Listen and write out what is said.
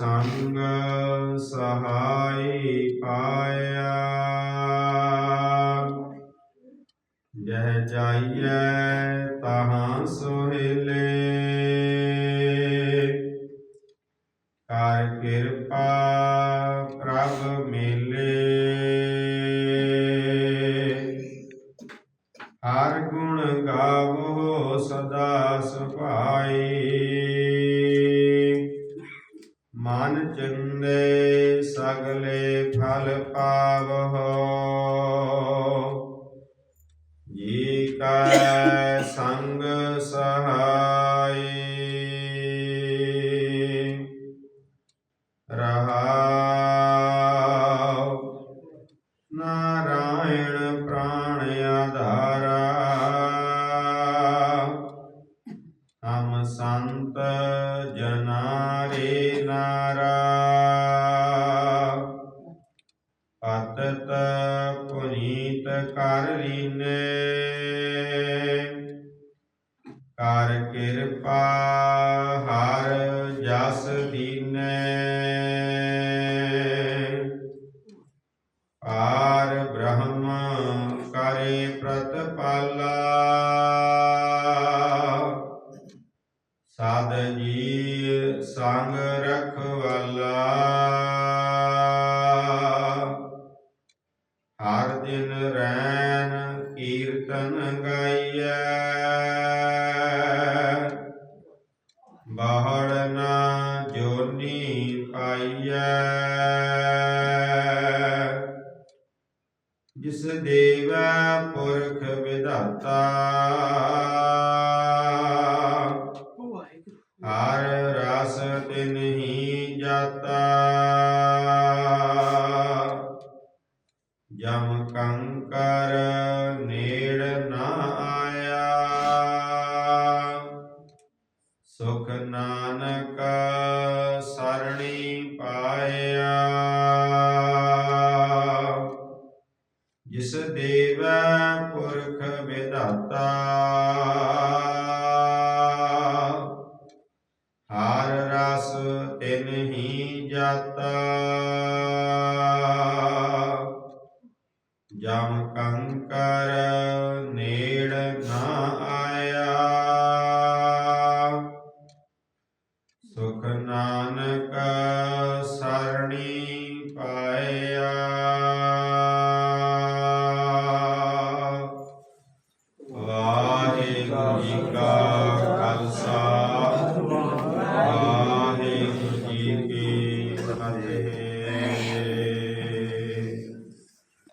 ਸੰਗ ਸਹਾਈ ਪਾਇਆ। ਜਹ ਜਾਈਐ ਤਹਾਂ ਸੁਹੇਲੇ। ਕਰ ਕਿਰਪਾ ਪ੍ਰਭ ਮਿਲੇ। ਹਰ ਗੁਣ ਗਾਵੋ ਸਦਾ ਸੁਭਾਈ। ਮਨ ਚੰਦੇ ਸਗਲੇ ਫਲ ਪਾਵੋ ਜੀ ਕੈ ਸੰਗ ਸੰਤ ਸੰਤ ਜਨਾਰੇ ਨਾਰਾ। ਪਤਤ ਪੁਨੀਤ ਕਰ ਲੀਨੇ। ਕਰ ਕਿਰਪਾ ਹਰ ਜਸ ਦੀਨੇ। ਪਾਰ ਬ੍ਰਹਮ ਕਰੇ ਪ੍ਰਤਪਾਲਾ। ਸਾਧ ਜੀ ਸੰਗ ਰਖਵਾਲਾ। ਹਰ ਦਿਨ ਰੈਨ ਕੀਰਤਨ ਗਾਈਐ। ਬਾਹੜ ਨਾ ਜੋਨੀ ਪਾਈਐ। ਜਿਸ ਦੇਵੈ ਪੁਰਖ ਵਿਧਾਤਾ ਜਾਤਾ ਜਮ ਕੰਕਰ ਨੇੜ ਨਾ ਆਇਆ ਸੁਖ ਨਾਨਕ ਸਰਣੀ ਪਾਇਆ ਜਿਸ ਦੇਵੈ ਪੁਰਖ ਵਿਧਾਤਾ ਜਮ ਕੰਕਰ ਨੇੜ